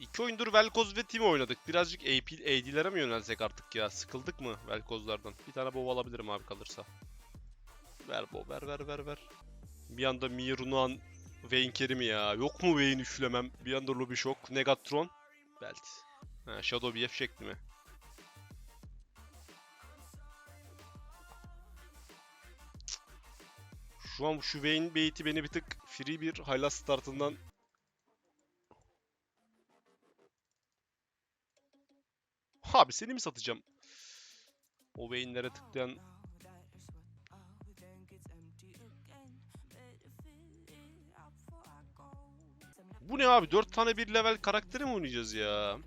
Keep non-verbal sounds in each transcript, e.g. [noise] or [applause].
İki oyundur Velkoz ve Team oynadık. Birazcık AP, AD'lere mi yönelsek artık ya? Sıkıldık mı Velkozlardan? Bir tane bow alabilirim abi kalırsa. Ver bow, ver ver ver ver. Bir anda Mirunan Vayne Kerim ya. Yok mu Vayne üçlemem? Bir anda Lobby Shock, Negatron, Belt. Ha, Shadow BF şekli mi? Şu an şu Vayne bait'i beni bir tık free bir Hylas startından Abi seni mi satacağım? O Vayne'lere tıklayan Bu ne abi? 4 tane bir level karakteri mi oynayacağız ya?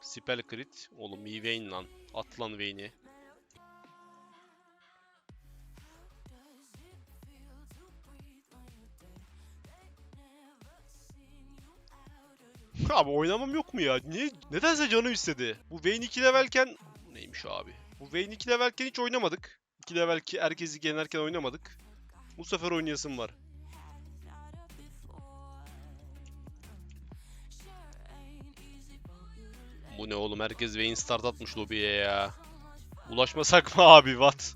Spell crit. Oğlum iyi Vayne lan. At lan Vayne'i. Abi oynamam yok mu ya? Niye? Nedense canım istedi. Bu Vayne 2 levelken... Neymiş abi? Bu Vayne 2 levelken hiç oynamadık. 2 levelki herkesi generken oynamadık. Bu sefer oynayasım var. Bu ne oğlum? Herkes Vayne start atmış lobiye ya. Ulaşmasak mı abi? What?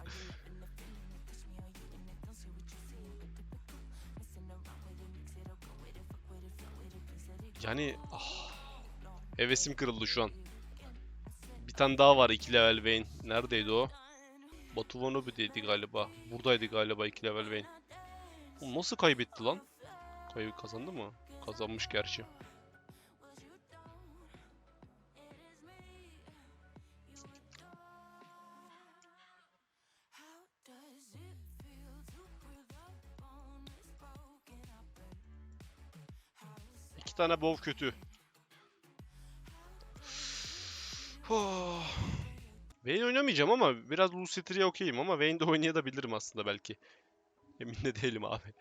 Yani ah, hevesim kırıldı şu an. Bir tane daha var 2 level Vayne. Neredeydi o? Batu Vanobu'deydi galiba. Buradaydı galiba 2 level Vayne. Oğlum nasıl kaybetti lan? Kaybı kazandı mı? Kazanmış gerçi. İki tane bov kötü. Oh. Vayne oynamayacağım ama biraz Lucifer'e okeyim ama Vayne'de oynayabilirim aslında belki. Emin de değilim abi.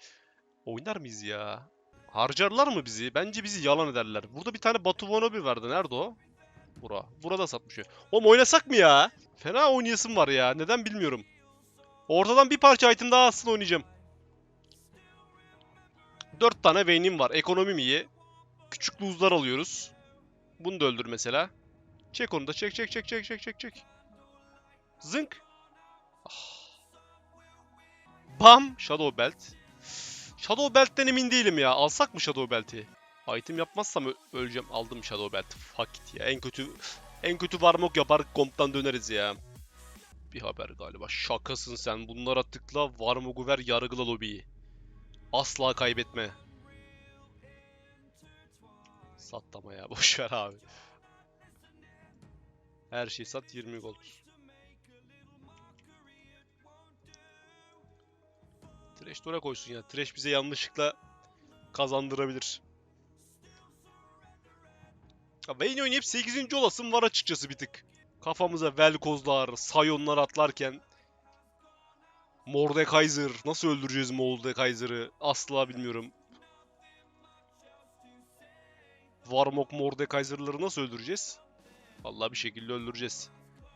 Oynar mıyız ya? Harcarlar mı bizi? Bence bizi yalan ederler. Burada bir tane Batu Vanobi vardı. Nerede o? Bura. Burada satmış. Oğlum oynasak mı ya? Fena oynayasım var ya. Neden bilmiyorum. Ortadan bir parça item daha aslında oynayacağım. 4 tane Vayne'im var. Ekonomim iyi. Küçük lose'lar alıyoruz. Bunu da öldür mesela. Çek onu da. Çek çek çek çek çek çek çek. Zınk. Ah. Bam. Shadow Belt. Shadow Belt'ten emin değilim ya. Alsak mı Shadow Belt'i? Item yapmazsam öleceğim. Aldım Shadow Belt. Fuck it ya. En kötü en kötü varmok yapar komptan döneriz ya. Bir haber galiba. Şakasın sen. Bunlara tıkla. Varmok'u ver yargıla lobiyi. Asla kaybetme. Sat ama ya. [laughs] Boşver abi. Her şeyi sat 20 gold. Trash Dora koysun ya. Trash bize yanlışlıkla kazandırabilir. Ya Vayne oynayıp 8. olasım var açıkçası bir tık. Kafamıza Velkozlar, Sayonlar atlarken Mordekaiser. Nasıl öldüreceğiz Mordekaiser'ı? Asla bilmiyorum. Varmok Mordekaiser'ları nasıl öldüreceğiz? Vallahi bir şekilde öldüreceğiz.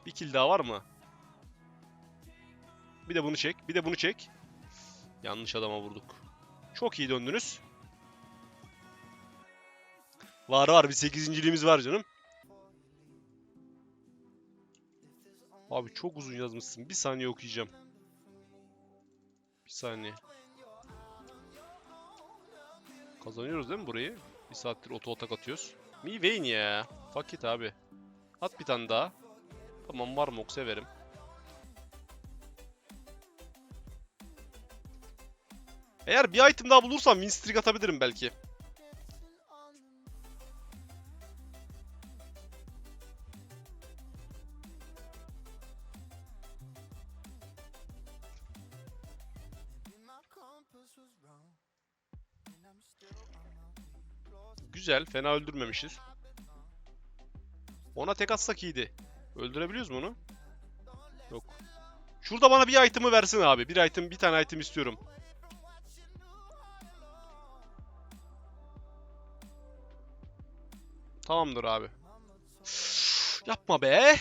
Bir kill daha var mı? Bir de bunu çek. Bir de bunu çek. Yanlış adama vurduk. Çok iyi döndünüz. Var var bir 8. var canım. Abi çok uzun yazmışsın. Bir saniye okuyacağım. Bir saniye. Kazanıyoruz değil mi burayı? Bir saattir oto atak atıyoruz. Mi Vayne ya. Fuck it abi. At bir tane daha. Tamam var mı ok severim. Eğer bir item daha bulursam win streak atabilirim belki. Güzel, fena öldürmemişiz. Ona tek atsak iyiydi. Öldürebiliyoruz mu onu? Yok. Şurada bana bir item'ı versin abi. Bir item, bir tane item istiyorum. Tamamdır abi. Yapma be.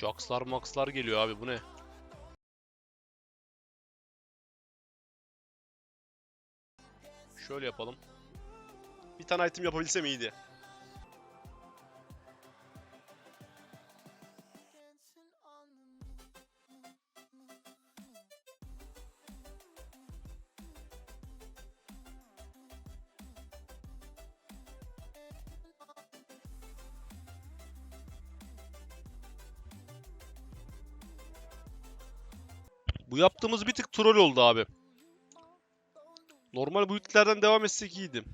Jaxlar maxlar geliyor abi bu ne? Şöyle yapalım. Bir tane item yapabilsem iyiydi. Bu yaptığımız bir tık troll oldu abi. Normal bu yüklerden devam etsek iyiydi.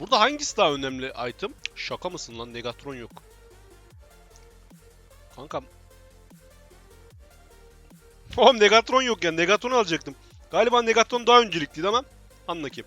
Burada hangisi daha önemli item? Şaka mısın lan? Negatron yok. Kankam. Oğlum Negatron yok ya. Negatron alacaktım. Galiba Negatron daha öncelikliydi ama. Anla ki.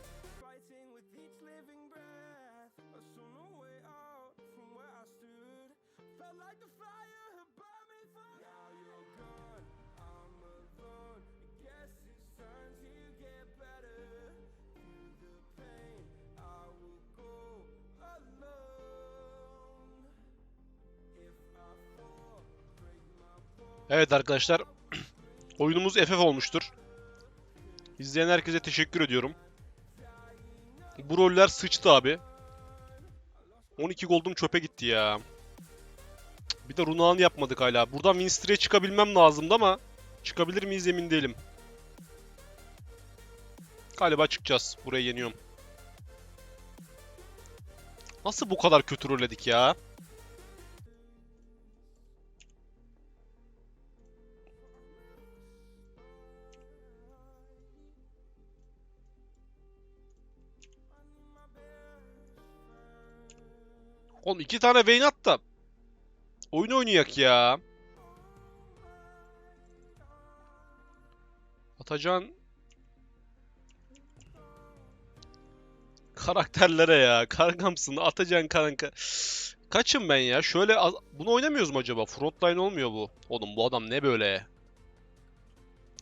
Evet arkadaşlar. [clears throat] Oyunumuz FF olmuştur. İzleyen herkese teşekkür ediyorum. Bu roller sıçtı abi. 12 gold'um çöpe gitti ya. Bir de Runa'nı yapmadık hala. Buradan Winster'e çıkabilmem lazımdı ama çıkabilir miyiz emin değilim. Galiba çıkacağız. Burayı yeniyorum. Nasıl bu kadar kötü rolledik ya? Oğlum iki tane Vayne at da oyun oynayak ya. Atacan karakterlere ya. Kankamsın. Atacan kanka. Kaçım ben ya. Şöyle bunu oynamıyoruz mu acaba? Frontline olmuyor bu. Oğlum bu adam ne böyle?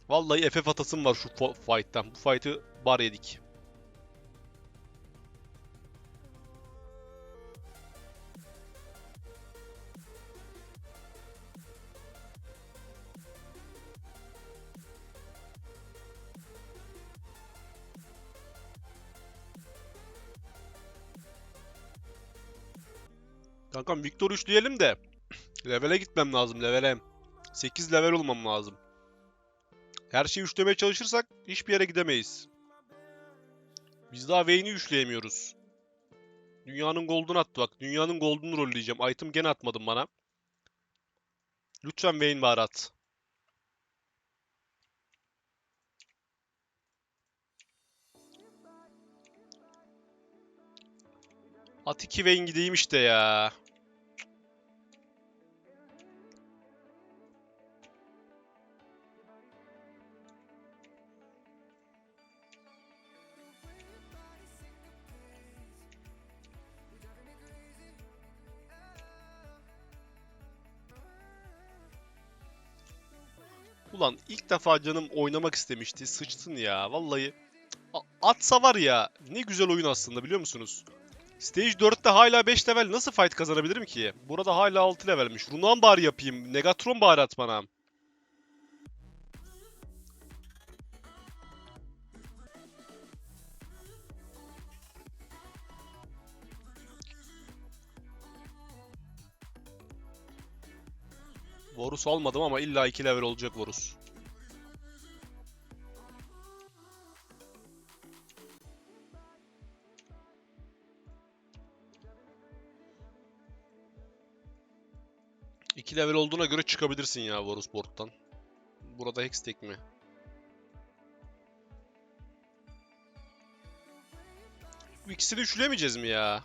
Vallahi FF atasım var şu fight'tan. Bu fight'ı bar yedik. Kankam Victor 3 diyelim de levele gitmem lazım levele. 8 level olmam lazım. Her şeyi üçlemeye çalışırsak hiçbir yere gidemeyiz. Biz daha Vayne'i üçleyemiyoruz. Dünyanın gold'unu attı bak. Dünyanın gold'unu rolleyeceğim. Item gene atmadın bana. Lütfen Vayne bari at. At 2 Vayne gideyim işte ya. İlk defa canım oynamak istemişti. Sıçtın ya. Vallahi atsa var ya ne güzel oyun aslında biliyor musunuz? Stage 4'te hala 5 level nasıl fight kazanabilirim ki? Burada hala 6 levelmiş. Runan bari yapayım. Negatron bari at bana. Varus almadım ama illa 2 level olacak Varus. 2 level olduğuna göre çıkabilirsin ya Varusborg'dan. Burada Hextech mi? Bu ikisini üçleyemeyeceğiz mi ya?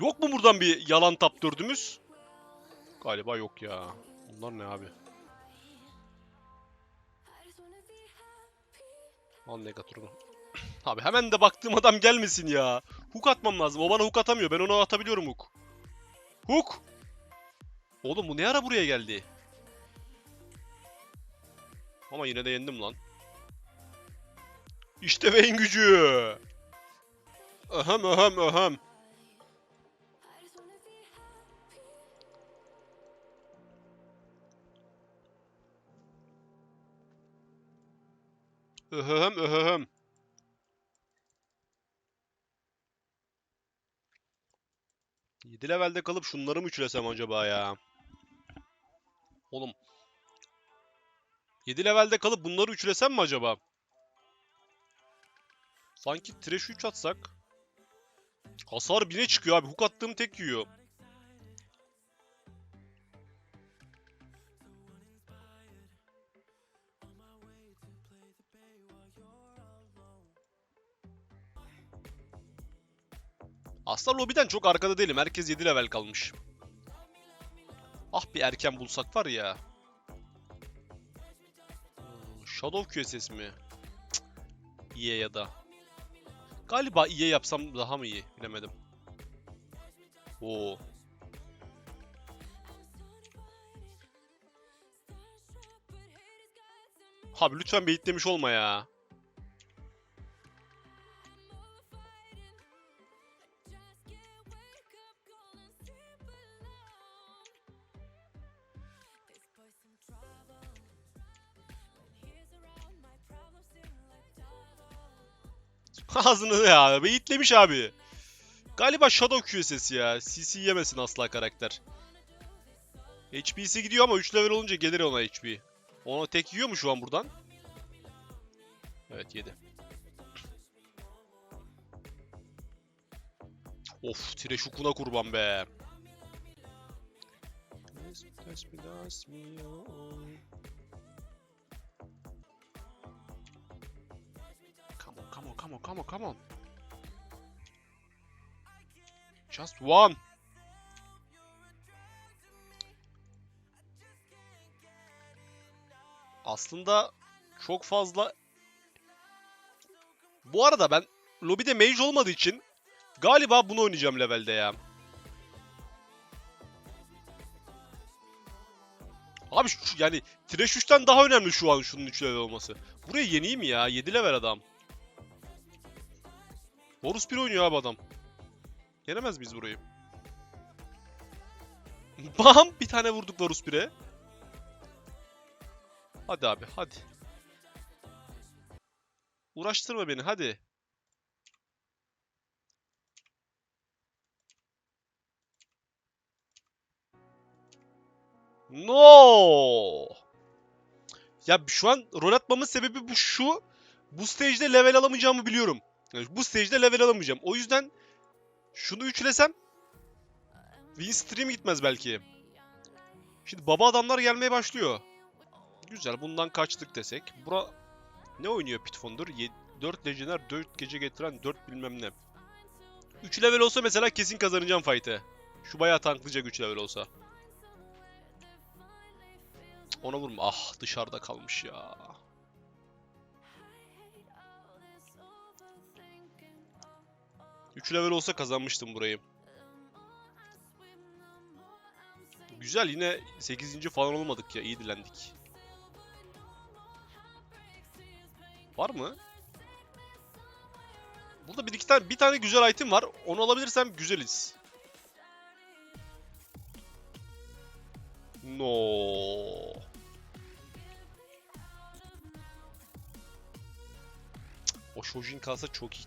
Yok mu buradan bir yalan tap dördümüz? Galiba yok ya. Bunlar ne abi? Al Negator'unu. [coughs] Abi hemen de baktığım adam gelmesin ya. Hook atmam lazım. O bana hook atamıyor. Ben ona atabiliyorum hook. Hook! Oğlum bu ne ara buraya geldi? Ama yine de yendim lan. İşte Vayne gücü. Ahem ahem ahem. Öhöhem öhöhem. Yedi levelde kalıp şunları mı üçlesem acaba ya? Oğlum. 7 levelde kalıp bunları üçlesem mi acaba? Sanki trash 3 atsak. Hasar 1000'e çıkıyor abi. Hook attığım tek yiyor. Aslında lobiden çok arkada değilim. Herkes 7 level kalmış. Ah bir erken bulsak var ya. Hmm, Shadow QSS mi? İyi ya da. Galiba iyi yapsam daha mı iyi? Bilemedim. Oo. Abi lütfen beyitlemiş olma ya. [laughs] Ağzını ya. Beyitlemiş abi. Galiba Shadow QSS ya. CC yemesin asla karakter. HP'si gidiyor ama 3 level olunca gelir ona HP. Ona tek yiyor mu şu an buradan? Evet yedi. Of Tireş hukuna kurban be. Come on, come on, come on. Just one. Aslında çok fazla... Bu arada ben lobide mage olmadığı için galiba bunu oynayacağım levelde ya. Abi şu, yani Thresh 3'ten daha önemli şu an şunun 3 level olması. Buraya yeneyim ya. 7 level adam. Horus 1 oynuyor abi adam. Yenemez miyiz burayı? [laughs] Bam! Bir tane vurduk Varus 1'e. Hadi abi hadi. Uğraştırma beni hadi. No! Ya şu an rol atmamın sebebi bu şu. Bu stage'de level alamayacağımı biliyorum. Yani bu stage'de level alamayacağım. O yüzden şunu üçlesem win stream gitmez belki. Şimdi baba adamlar gelmeye başlıyor. Güzel bundan kaçtık desek. Bura ne oynuyor Pitfondur? 4 Legioner 4 gece getiren 4 bilmem ne. 3 level olsa mesela kesin kazanacağım fight'ı. Şu bayağı tanklayacak 3 level olsa. Ona vurma. Ah dışarıda kalmış ya. Üç level olsa kazanmıştım burayı. Güzel yine 8. falan olmadık ya. iyi dilendik. Var mı? Burada bir iki tane bir tane güzel item var. Onu alabilirsem güzeliz. No. O Shojin kalsa çok iyi.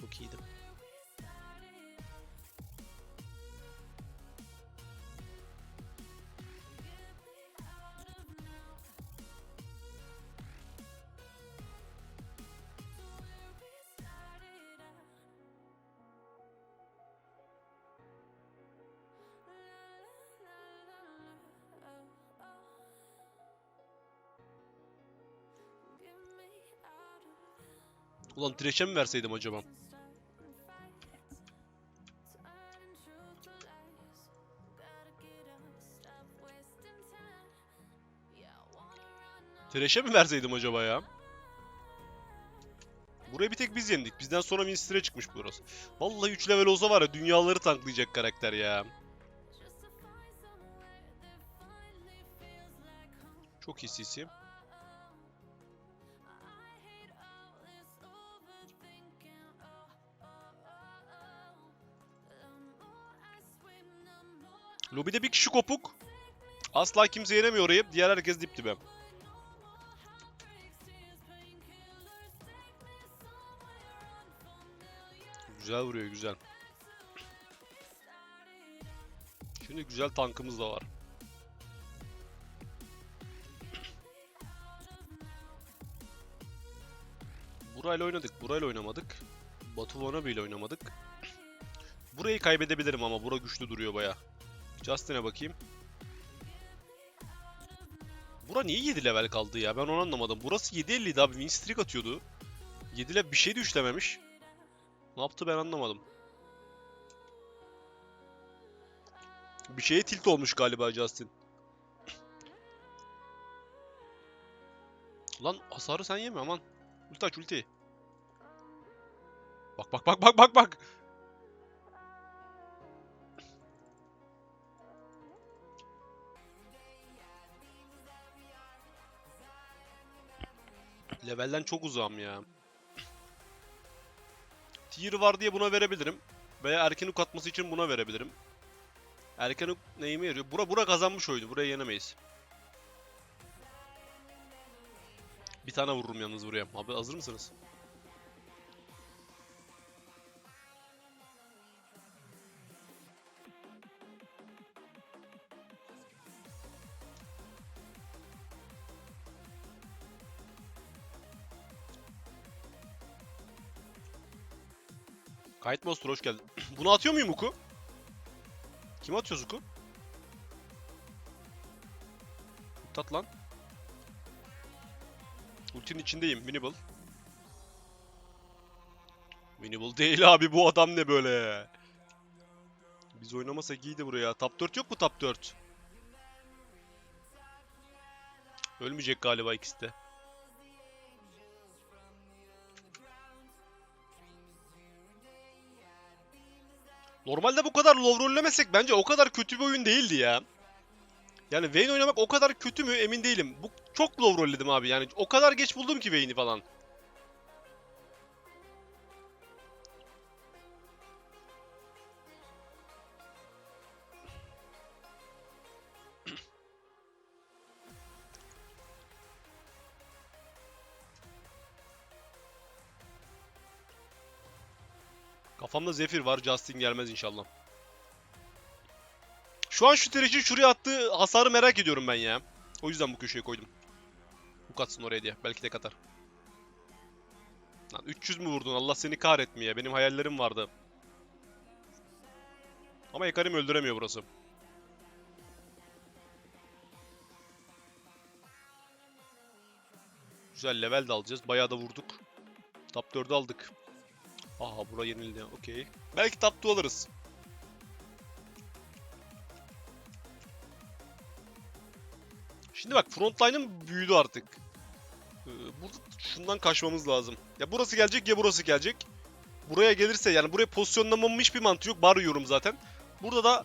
Çok iyiydi. Ulan Thresh'e mi verseydim acaba? Thresh'e mi verseydim acaba ya? Buraya bir tek biz yendik. Bizden sonra Winster'e çıkmış burası. Vallahi 3 level olsa var ya dünyaları tanklayacak karakter ya. Çok iyi CC. Lobide bir kişi kopuk. Asla kimse yenemiyor orayı. Diğer herkes dip dibe. Güzel vuruyor güzel. Şimdi güzel tankımız da var. Burayla oynadık, burayla oynamadık. Batu Wanabe ile oynamadık. Burayı kaybedebilirim ama bura güçlü duruyor baya. Justin'e bakayım. Bura niye 7 level kaldı ya? Ben onu anlamadım. Burası 7.50 idi abi. Win streak atıyordu. 7 level bir şey de üçlememiş. Ne yaptı ben anlamadım. Bir şeye tilt olmuş galiba Justin. Lan hasarı sen yeme aman. Ulti aç ulti. Bak bak bak bak bak bak. Levelden çok uzağım ya. Tier var diye buna verebilirim. Veya erken hook atması için buna verebilirim. Erken hook neyime yarıyor? Bura bura kazanmış oydu. Buraya yenemeyiz. Bir tane vururum yalnız buraya. Abi hazır mısınız? Kayıt Monster hoş geldin. [clears throat] Bunu atıyor muyum Uku? Kim atıyoruz Uku? Tat lan. Ultinin içindeyim. Winnable. Winnable değil [laughs] abi bu adam ne böyle? Biz oynamasak iyiydi buraya. Top 4 yok mu top 4? Ölmeyecek galiba ikisi de. Normalde bu kadar low rollemesek bence o kadar kötü bir oyun değildi ya. Yani Vayne oynamak o kadar kötü mü emin değilim. Bu çok low rolledim abi yani o kadar geç buldum ki Vayne'i falan. Kafamda Zephyr var. Justin gelmez inşallah. Şu an şu terişin şuraya attığı hasarı merak ediyorum ben ya. O yüzden bu köşeye koydum. Bu katsın oraya diye. Belki de katar. Lan 300 mü vurdun? Allah seni kahretmeye. Benim hayallerim vardı. Ama Ekarim öldüremiyor burası. Güzel level de alacağız. Bayağı da vurduk. Top 4'ü aldık. Aha bura yenildi. Okey. Belki top 2 alırız. Şimdi bak frontline'ım büyüdü artık. Ee, Burada şundan kaçmamız lazım. Ya burası gelecek ya burası gelecek. Buraya gelirse yani buraya pozisyonlamamın hiçbir mantığı yok. Bar yiyorum zaten. Burada da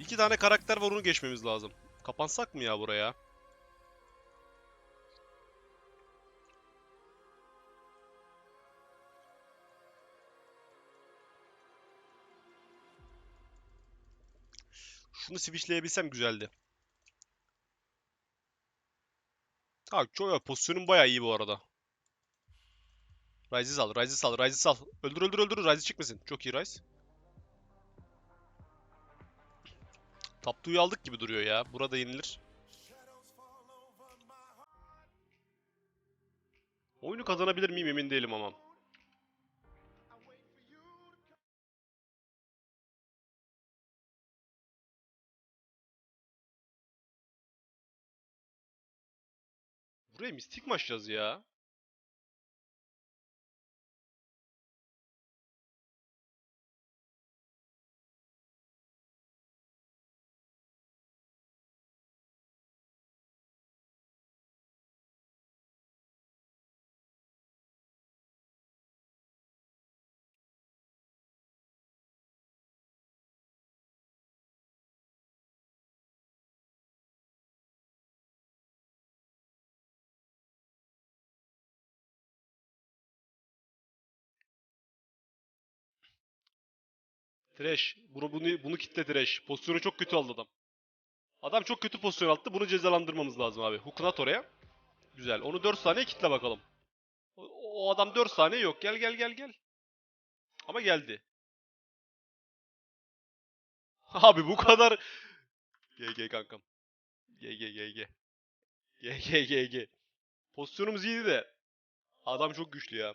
iki tane karakter var onu geçmemiz lazım. Kapansak mı ya buraya? Şunu switchleyebilsem güzeldi. Ha çok ya pozisyonum bayağı iyi bu arada. Ryze'i sal, Ryze'i sal, Ryze'i sal. Öldür öldür öldür, Ryze çıkmasın. Çok iyi Ryze. Taptuyu aldık gibi duruyor ya. Burada yenilir. Oyunu kazanabilir miyim emin değilim ama. Buraya mistik mi açacağız ya? Trash. Bunu, bunu, bunu kitle Trash. Pozisyonu çok kötü aldı adam. Adam çok kötü pozisyon aldı. Bunu cezalandırmamız lazım abi. Hook'un at oraya. Güzel. Onu 4 saniye kitle bakalım. O, o adam 4 saniye yok. Gel gel gel gel. Ama geldi. [laughs] Abi bu kadar... GG kankam. GG GG. GG GG. Pozisyonumuz iyiydi de. Adam çok güçlü ya.